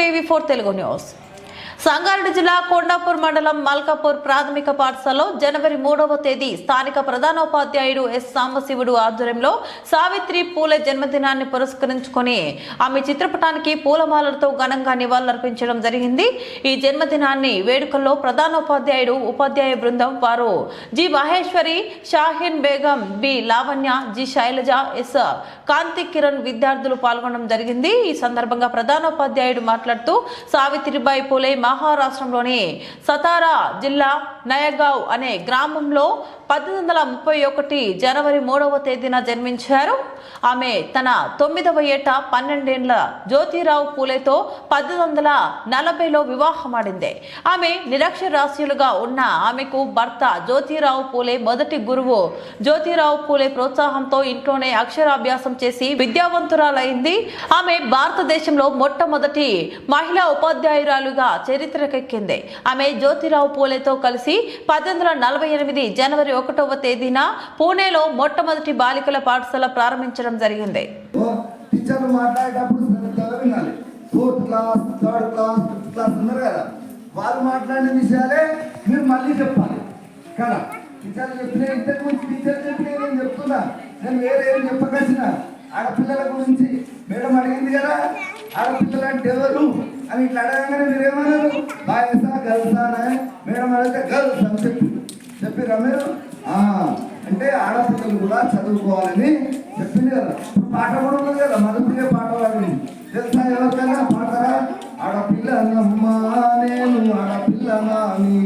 TV four Telugu news. Sangareddy జిల్లా కొండాపూర్ మండలం మల్కాపూర్ ప్రాథమిక పాఠశాలలో జనవరి మూడవ తేదీ స్థానిక ప్రధానోపాధ్యాయుడు ఎస్ సాంబశివుడు ఆధ్వర్యంలో సావిత్రి పూలే జన్మదినాన్ని పురస్కరించుకొని ఆమె చిత్రపటానికి పూలమాలలతో ఘనంగా నివాళులర్పించడం జరిగింది. ఈ జన్మదినాన్ని వేడుకల్లో ప్రధానోపాధ్యాయుడు ఉపాధ్యాయ బృందం వారు G Maheshwari Shaheen Begum B Lavanya G Shailaja S Kanti Kiran విద్యార్థులు పాల్గొనడం జరిగింది. ఈ సందర్భంగా ప్రధానోపాధ్యాయుడు మాట్లాడుతూ సావిత్రిబాయి పూలే మహారాష్ట్రంలోని సతారా జిల్లా నయగావ్ అనే గ్రామంలో పద్దెనిమిది వందల ముప్పై ఒకటి జనవరి మూడవ తేదీన జన్మించారు. ఆమె తన తొమ్మిదవ ఏట పన్నెండేండ్ల జ్యోతిరావు పూలేతో పద్దెనిమిది వందల నలభైలో వివాహమాడింది. ఆమె నిరక్షరాస్యులుగా ఉన్న ఆమెకు భర్త జ్యోతిరావు పూలే మొదటి గురువు. జ్యోతిరావు పూలే ప్రోత్సాహంతో ఇంట్లోనే అక్షరాభ్యాసం చేసి విద్యావంతురాలైంది. ఆమె భారతదేశంలో మొట్టమొదటి మహిళా ఉపాధ్యాయురాలుగా చరిత్రకెక్కింది ఆమె జ్యోతిరావు పూలేతో కలిసి పద్దెనిమిది వందల నలభై ఎనిమిది జనవరి ఒకటవ తేదీన పూణేలో మొట్టమొదటి బాలికల పాఠశాల ప్రారంభించడం జరిగింది. ఓ మాట్లాడేటప్పుడు వినాలి. Fourth class third class fifth class ఉన్నారు కదా. వాళ్ళు మాట్లాడిన విషయాలే మీరు మళ్ళీ చెప్పాలి. కదా? టీచర్లు చెప్పిన ఇంతకు ముందు టీచర్ చెప్పిన నేను చెప్తున్నా? నేను వేరే ఏం చెప్పకొచ్చిన ఆడపిల్లల గురించి మేడం అడిగింది కదా. ఆడపిల్లలు అంటే ఎవరు? అని ఇట్లా అడగగానే మీరు ఏమన్నారు? బాయ్సా గర్ల్సా అని మేడం అడిగితే గర్ల్స్ అని చెప్పి చెప్పిరా మీరు అంటే ఆడపిల్లలు కూడా చదువుకోవాలని చెప్పింది కదా. పాట కూడా ఉంది కదా మధుప్రియ పాట పాడింది తెలుసా ఎవరికైనా పాడతారా? ఆడపిల్లనమ్మా నేను ఆడపిల్లనాని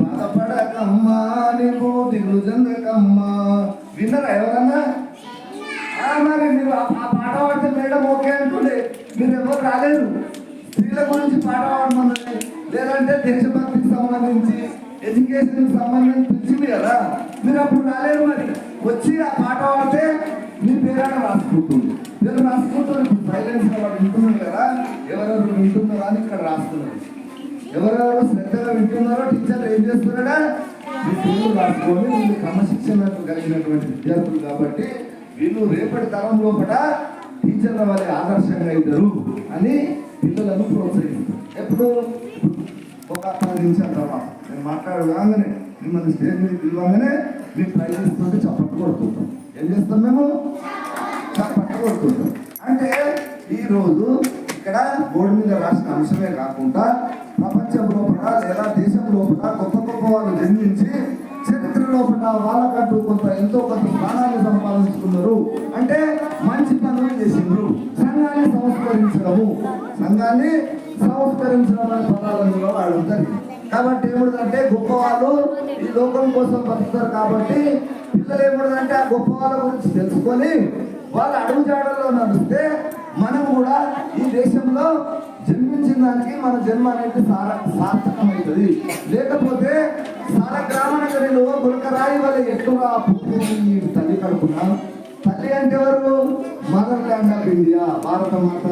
బాధపడకమ్మా నీకు దిగులు చెందకమ్మా. విన్నరా ఎవరన్నా? మరి మీరు ఆ ఆ పాట పాడితే మేడం ఓకే మీరు ఎవరు రాలేదు స్త్రీల గురించి పాట పాడమన్నది. లేదంటే దేశభక్తికి సంబంధించి ఎడ్యుకేషన్ సంబంధించి పిలిచింది కదా. మీరు అప్పుడు రాలేరు మరి. వచ్చి ఆ పాట పాడితే మీ పేరాట రాసుకుంటుంది. పేరు ఇప్పుడు సైలెన్స్ వాడు వింటున్నారు కదా. ఎవరెవరు వింటున్నారా అని ఇక్కడ రాస్తున్నారు ఎవరెవరు శ్రద్ధగా వింటున్నారో టీచర్లు ఏం చేస్తున్నారా మీ పేరు రాసుకొని వీళ్ళు క్రమశిక్షణ కలిగినటువంటి విద్యార్థులు కాబట్టి వీళ్ళు రేపటి తరం లోపల టీచర్ల వారి ఆదర్శంగా అవుతారు అని పిల్లలను ప్రోత్సహిస్తారు. ఎప్పుడు ఒక పది నిమిషాల తర్వాత నేను మాట్లాడగానే మిమ్మల్ని స్టేజ్ మీద పిలవగానే మీ ప్రైజ్ ఇస్తుంటే చప్పట్లు కొడుతుంటాం. ఏం చేస్తాం మేము? చప్పట్లు కొడుతుంటాం. అంటే ఈరోజు ఇక్కడ బోర్డు మీద రాసిన అంశమే కాకుండా ప్రపంచం లోపల లేదా దేశం లోపల గొప్ప గొప్ప వాళ్ళు జన్మించి చరిత్ర లోపల వాళ్ళకంటూ కొంత ఎంతో కొంత స్థానాన్ని సంపాదించుకున్నారు. అంటే సంఘము సంఘాన్ని సంస్కరించడం అనే పదాలను కాబట్టి ఏముందంటే గొప్పవాళ్ళు ఈ లోకం కోసం బతుకుతారు కాబట్టి పిల్లలు ఏముందంటే ఆ గొప్పవాళ్ళ గురించి తెలుసుకొని వాళ్ళ అడుగుజాడల్లో నడిస్తే మనం కూడా ఈ దేశంలో జన్మించిన దానికి మన జన్మ అనేది సార సార్థకమవుతుంది. లేకపోతే సార గ్రామనగరిలో గురకరాయి వల్ల ఎక్కువ తల్లి కడుపు. తల్లి అంటే ఎవరు మదర్ ల్యాండ్ ఆఫ్ ఇండియా భారత మాత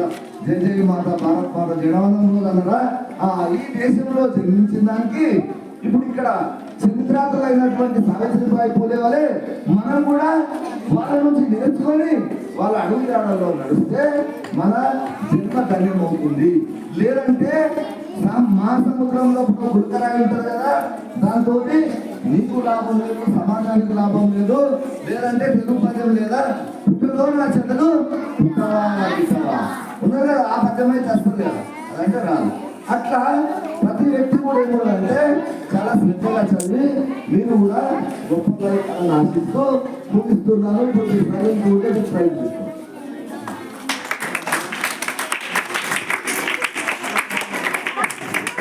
జయ మాత భారత మాత జనవనంలో అన్నారా? ఆ ఈ దేశంలో జన్మించిన దానికి ఇప్పుడు ఇక్కడ చరిత్రాతులైనటువంటి సావిత్రిబాయి పూలే వాళ్ళే మనం కూడా వాళ్ళ నుంచి నేర్చుకొని వాళ్ళ అడుగుదాడల్లో నడిస్తే మన జన్మ ధన్యమవుతుంది. లేదంటే మా సముద్రంలో ఒక గుడికరాయి ఉంటుంది కదా దాంతో నీకు లాభం లేదు సమాజానికి లాభం లేదు లేదంటే తెలుగు పద్యం లేదా పుట్టుతో నా చెందలు ఉన్నారు కదా ఆ పద్యమే చేస్తుంది కదా అదంటే రాదు. అట్లా ప్రతి వ్యక్తి కూడా ఏమంటే చాలా శ్రద్ధగా చదివి మీరు కూడా గొప్పగా ఆశిస్తూ ముగిస్తున్నాను ఇప్పుడు మీ ప్రజలు కూడా మీకు ప్రయత్నిస్తాను